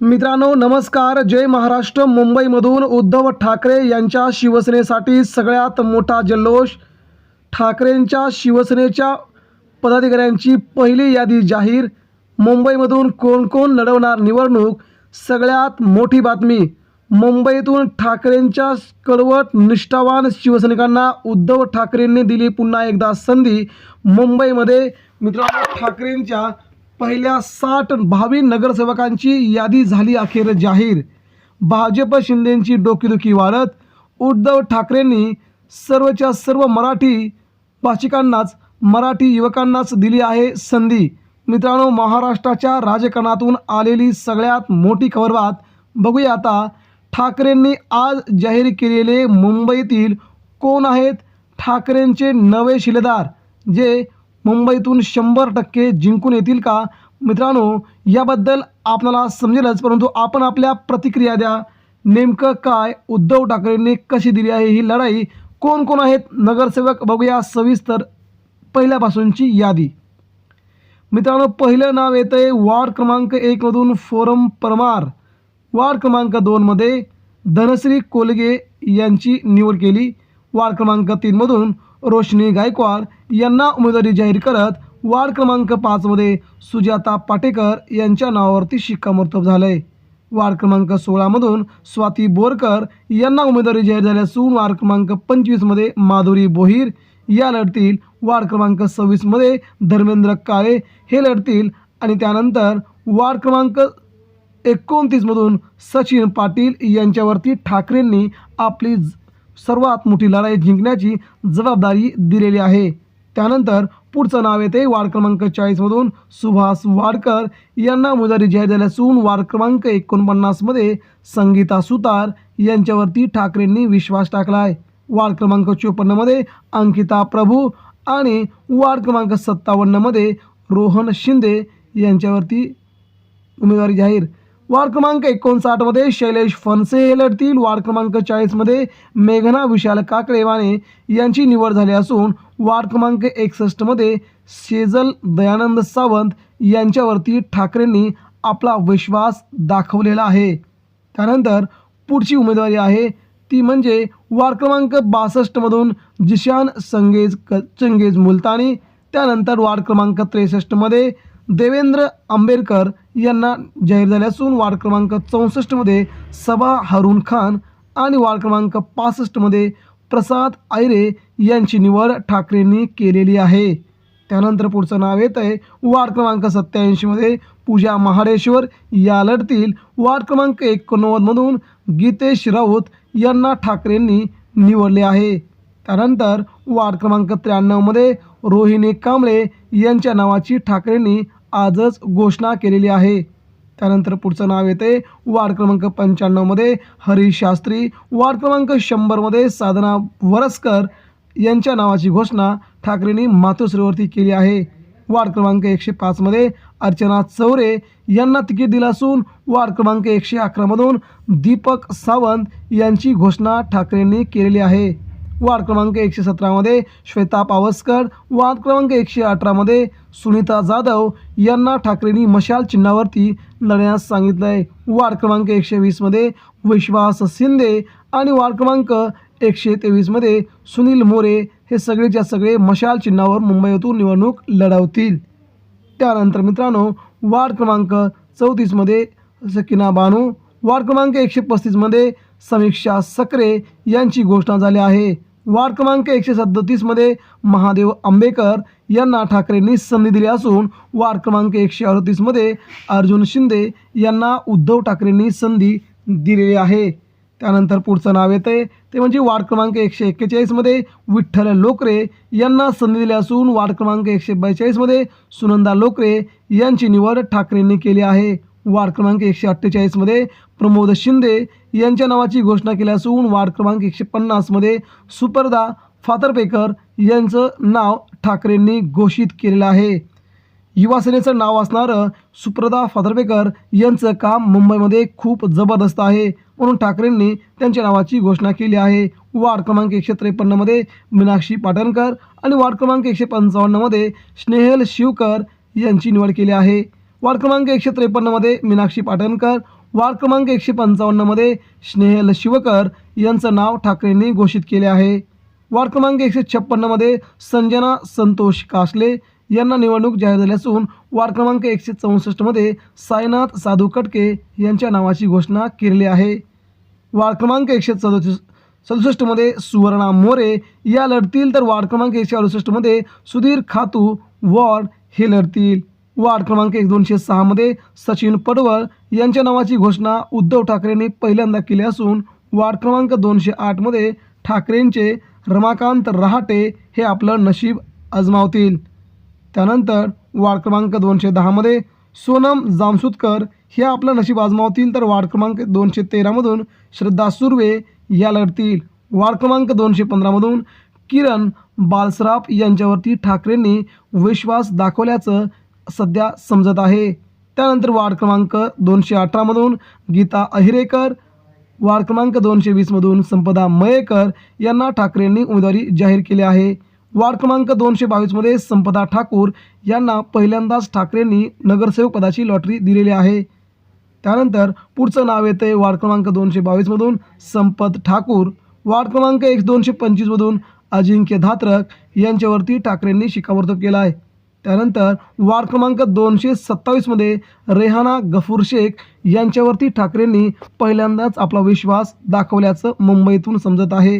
मित्रांनो नमस्कार. जय महाराष्ट्र. मुंबईमधून उद्धव ठाकरे यांच्या शिवसेनेसाठी सगळ्यात मोठा जल्लोष. ठाकरेंच्या शिवसेनेच्या पदाधिकाऱ्यांची पहिली यादी जाहीर. मुंबईमधून कोण कोण लढवणार निवडणूक? सगळ्यात मोठी बातमी. मुंबईतून ठाकरेंच्या कडवट निष्ठावान शिवसैनिकांना उद्धव ठाकरेंनी दिली पुन्हा एकदा संधी. मुंबईमध्ये मित्रांनो ठाकरेंच्या पहिल्या साठ भावी नगरसेवकांची यादी झाली अखेर जाहीर. भाजप शिंदेंची डोकेदुखी वाढत उद्धव ठाकरेंनी सर्वच्या सर्व मराठी भाषिकांनाच मराठी युवकांनाच दिली आहे संधी. मित्रांनो महाराष्ट्राच्या राजकारणातून आलेली सगळ्यात मोठी खबरबात बघूया आता ठाकरेंनी आज जाहीर केलेले मुंबईतील कोण आहेत ठाकरेंचे नवे शिलेदार जे मुंबईतून शंभर टक्के जिंकून येतील का? मित्रांनो याबद्दल आपल्याला समजेलच परंतु आपण आपल्या प्रतिक्रिया द्या. नेमकं काय? उद्धव ठाकरेंनी कशी दिली आहे ही लढाई? कोण कोण आहेत? नगरसेवक बघूया सविस्तर पहिल्यापासूनची यादी. मित्रांनो पहिलं नाव येतं आहे वार्ड क्रमांक एकमधून फोरम परमार. वार्ड क्रमांक दोनमध्ये धनश्री कोलगे यांची निवड केली. वार्ड क्रमांक तीनमधून रोशनी गायकवाड यांना उमेदवारी जाहीर करत वार्ड क्रमांक पाचमध्ये सुजाता पाटेकर यांच्या नावावरती शिक्कामोर्तब झालं आहे वार्ड क्रमांक सोळामधून स्वाती बोरकर यांना उमेदवारी जाहीर झाली असून वार्ड क्रमांक पंचवीसमध्ये माधुरी बोहीर या लढतील वार्ड क्रमांक सव्वीसमध्ये धर्मेंद्र काळे हे लढतील आणि त्यानंतर वार्ड क्रमांक एकोणतीसमधून सचिन पाटील यांच्यावरती ठाकरेंनी आपली ज- सर्वात मोठी लढाई जिंकण्याची जबाबदारी दिलेली आहे. त्यानंतर पुढचं नाव येते वार्ड क्रमांक चाळीसमधून सुभाष वाडकर. यांना उमेदवारी जाहीर झाली असून वार्ड क्रमांक एकोणपन्नासमध्ये संगीता सुतार यांच्यावरती ठाकरेंनी विश्वास टाकला आहे वार्ड क्रमांक चोपन्नमध्ये अंकिता प्रभू आणि वार्ड क्रमांक सत्तावन्नमध्ये रोहन शिंदे यांच्यावरती उमेदवारी जाहीर. वार्ड क्रमांक एकोणसाठमध्ये शैलेश फनसे हे लढतील. वार्ड क्रमांक चाळीसमध्ये मेघना विशाल काकडे वाणे यांची निवड झाली असून वार्ड क्रमांक एकसष्टमध्ये शेजल दयानंद सावंत यांच्यावरती ठाकरेंनी आपला विश्वास दाखवलेला आहे. त्यानंतर पुढची उमेदवारी आहे. ती म्हणजे वार्ड क्रमांक बासष्टमधून जिशान संगेज क चंगेज मुलतानी. त्यानंतर वार्ड क्रमांक त्रेसष्टमध्ये देवेंद्र आंबेडकर यांना जाहीर झाले असून वार्ड क्रमांक चौसष्टमध्ये सबा हरून खान आणि वार्ड क्रमांक पासष्टमध्ये प्रसाद आयरे यांची निवड ठाकरेंनी केलेली आहे. त्यानंतर पुढचं नाव येत आहे. वार्ड क्रमांक सत्याऐंशीमध्ये पूजा महाडेश्वर या लढतील वार्ड क्रमांक एकोणनव्वदमधून गीतेश राऊत यांना ठाकरेंनी निवडले आहे. त्यानंतर वार्ड क्रमांक त्र्याण्णवमध्ये रोहिणी कांबळे यांच्या नावाची ठाकरेंनी आजच घोषणा केलेली आहे. त्यानंतर पुढचं नाव येते वार्ड क्रमांक पंच्याण्णवमध्ये हरीश शास्त्री. वार्ड क्रमांक शंभरमध्ये साधना वरसकर यांच्या नावाची घोषणा ठाकरेंनी मातोश्रीवरती केली आहे. वार्ड क्रमांक एकशे पाचमध्ये अर्चना चौरे यांना तिकीट दिलं असून वार्ड क्रमांक एकशे अकरामधून दीपक सावंत यांची घोषणा ठाकरेंनी केलेली आहे. वार्ड क्रमांक एकशे सतरामध्ये श्वेता पावसकर वार्ड क्रमांक एकशे अठरामध्ये सुनीता जाधव यांना ठाकरेंनी मशाल चिन्हावरती लढण्यास सांगितलं आहे वार्ड क्रमांक एकशे वीसमध्ये विश्वास शिंदे आणि वार्ड क्रमांक एकशे तेवीसमध्ये सुनील मोरे हे सगळेच्या सगळे मशाल चिन्हावर मुंबईतून निवडणूक लढवतील. त्यानंतर मित्रांनो वार्ड क्रमांक चौतीसमध्ये सकिना बानू वार्ड क्रमांक एकशे पस्तीसमध्ये समीक्षा सकरे यांची घोषणा झाली आहे. वार्ड क्रमांक एकशे सदतीसमध्ये महादेव आंबेकर यांना ठाकरेंनी संधी दिली असून वार्ड क्रमांक एकशे अडतीसमध्ये अर्जुन शिंदे यांना उद्धव ठाकरेंनी संधी दिलेली आहे. त्यानंतर पुढचं नाव येते ते म्हणजे वार्ड क्रमांक एकशे एक्केचाळीसमध्ये विठ्ठल लोकरे यांना संधी दिली असून वार्ड क्रमांक एकशे बेचाळीसमध्ये सुनंदा लोकरे यांची निवड ठाकरेंनी केली आहे. वार्ड क्रमांक एकशे अठ्ठेचाळीसमध्ये प्रमोद शिंदे यांच्या नावाची घोषणा केली असून वार्ड क्रमांक एकशे पन्नासमध्ये सुपर्दा फातर्पेकर यांचं नाव ठाकरेंनी घोषित केलेलं आहे. युवासेनेचं नाव असणारं सुप्रदा फातर्पेकर यांचं काम मुंबईमध्ये खूप जबरदस्त आहे. म्हणून ठाकरेंनी त्यांच्या नावाची घोषणा केली आहे. वार्ड क्रमांक एकशे त्रेपन्नमध्ये मीनाक्षी पाटणकर आणि वार्ड क्रमांक एकशे पंचावन्नमध्ये स्नेहल शिवकर यांची निवड केली आहे. वार्ड क्रमांक एकशे त्रेपन्नमध्ये मीनाक्षी पाटणकर वार्ड क्रमांक एकशे पंचावन्नमध्ये स्नेहल शिवकर यांचं नाव ठाकरेंनी घोषित केले आहे. वार्ड क्रमांक एकशे छप्पन्नमध्ये संजना संतोष कासले यांना निवडणूक जाहीर झाली असून वार्ड क्रमांक एकशे चौसष्टमध्ये साईनाथ साधू कटके यांच्या नावाची घोषणा केलेली आहे. वार्ड क्रमांक एकशे सदुस सदुसष्टमध्ये सुवर्णा मोरे या लढतील तर वार्ड क्रमांक एकशे अडुसष्टमध्ये सुधीर खातू वॉर्ड हे लढतील. वार्ड क्रमांक एक दोनशे सहामध्ये सचिन पडवळ यांच्या नावाची घोषणा उद्धव ठाकरेंनी पहिल्यांदा केली असून वार्ड क्रमांक दोनशे आठमध्ये ठाकरेंचे रमाकांत रहाटे हे आपलं नशीब आजमावतील त्यानंतर वार्ड क्रमांक दोनशे दहामध्ये सोनम जामसुतकर हे आपलं नशीब आजमावतील तर वार्ड क्रमांक दोनशे तेरामधून श्रद्धा सुर्वे या लढतील. वार्ड क्रमांक दोनशे पंधरामधून किरण बालसराफ यांच्यावरती ठाकरेंनी विश्वास दाखवल्याचं सध्या समजत आहे. त्यानंतर वार्ड क्रमांक दोनशे अठरामधून गीता अहिरेकर वार्ड क्रमांक दोनशे वीसमधून संपदा मयेकर यांना ठाकरेंनी उमेदवारी जाहीर केली आहे. वार्ड क्रमांक दोनशे बावीसमध्ये संपदा ठाकूर यांना पहिल्यांदाच ठाकरेंनी नगरसेवक पदाची लॉटरी दिलेली आहे. त्यानंतर पुढचं नाव येते वार्ड क्रमांक दोनशे बावीसमधून संपत ठाकूर. वार्ड क्रमांक एक दोनशे पंचवीसमधून अजिंक्य धात्रक यांच्यावरती ठाकरेंनी शिक्कामोर्तब केला आहे. त्यानंतर वार्ड क्रमांक दोनशे सत्तावीसमध्ये रेहाना गफूर शेख यांच्यावरती ठाकरेंनी पहिल्यांदाच आपला विश्वास दाखवल्याचं मुंबईतून समजत आहे.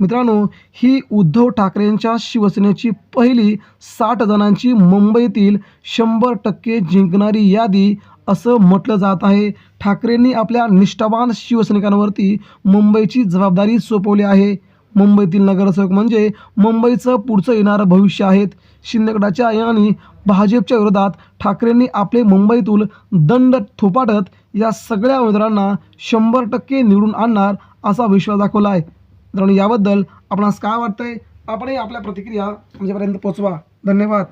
मित्रांनो ही उद्धव ठाकरेंच्या शिवसेनेची पहिली साठ जणांची मुंबईतील शंभर टक्के जिंकणारी यादी असं म्हटलं जात आहे. ठाकरेंनी आपल्या निष्ठावान शिवसैनिकांवरती मुंबईची जबाबदारी सोपवली आहे. मुंबईतील नगरसेवक म्हणजे मुंबईचं पुढचं येणारं भविष्य आहेत. शिंदेगडाच्या आणि भाजपच्या विरोधात ठाकरेंनी आपले मुंबईतून दंड थोपाटत या सगळ्या उमेदवारांना शंभर टक्के निवडून आणणार असा विश्वास दाखवला आहे मित्रांनो याबद्दल आपणास काय वाटतंय? आपणही आपल्या प्रतिक्रिया आमच्यापर्यंत पोचवा. धन्यवाद.